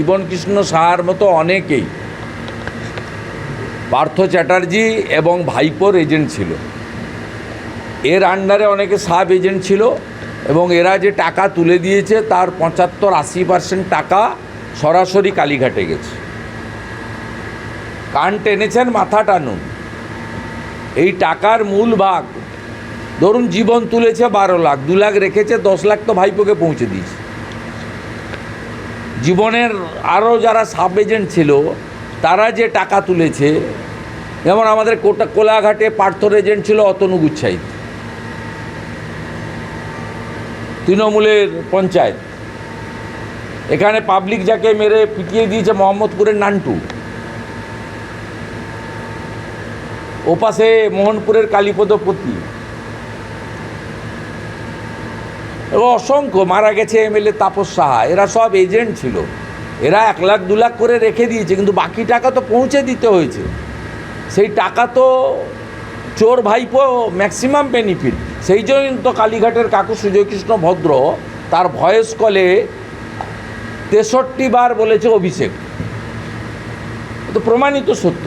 জীবনকৃষ্ণ সাহার মতো অনেকেই। পার্থ চ্যাটার্জি এবং ভাইপোর এজেন্ট ছিল। এর আন্ডারে অনেকে সাব এজেন্ট ছিল এবং এরা যে টাকা তুলে দিয়েছে তার পঁচাত্তর আশি পার্সেন্ট টাকা সরাসরি কালীঘাটে গেছে। কান টেনেছেন, মাথা টানুন। এই টাকার মূল ভাগ, ধরুন জীবন তুলেছে বারো লাখ, দু লাখ রেখেছে, দশ লাখ তো ভাইপোকে পৌঁছে দিয়েছে। জীবনের আরও যারা সাব এজেন্ট ছিল, তারা যে টাকা তুলেছে, যেমন আমাদের কোটা কোলাঘাটে পার্থর এজেন্ট ছিল অতনু গুচ্ছাইত। তৃণমূলের পঞ্চায়েত। এখানে পাবলিক যাকে মেরে পিটিয়ে দিয়েছে মোহাম্মদপুরের নান্টু। ওপাশে মোহনপুরের কালীপদপতি। এবং অসংখ্য মারা গেছে এমএলএ তাপস সাহা। এরা সব এজেন্ট ছিল। এরা এক লাখ, দু লাখ করে রেখে দিয়েছে, কিন্তু বাকি টাকা তো পৌঁছে দিতে হয়েছে। সেই টাকা তো চোর ভাইপো ম্যাক্সিমাম বেনিফিট। সেই জন্য তো কালীঘাটের কাকু সুজয়কৃষ্ণ ভদ্র তার ভয়েস কলে তেষট্টি বার বলেছে অভিষেক। তো প্রমাণিত সত্য।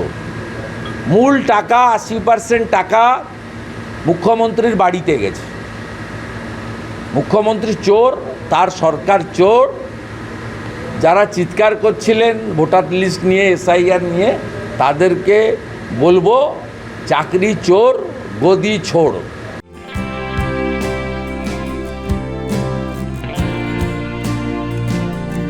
মূল টাকা আশি পার্সেন্ট টাকা মুখ্যমন্ত্রীর বাড়িতে গেছে। মুখ্যমন্ত্রী চোর, তার সরকার চোর, যারা চিৎকার করছিলেন ভোটার লিস্ট নিয়ে, এসআইআর নিয়ে, তাদেরকে বলব, চাকরি চোর, গদি ছোড়।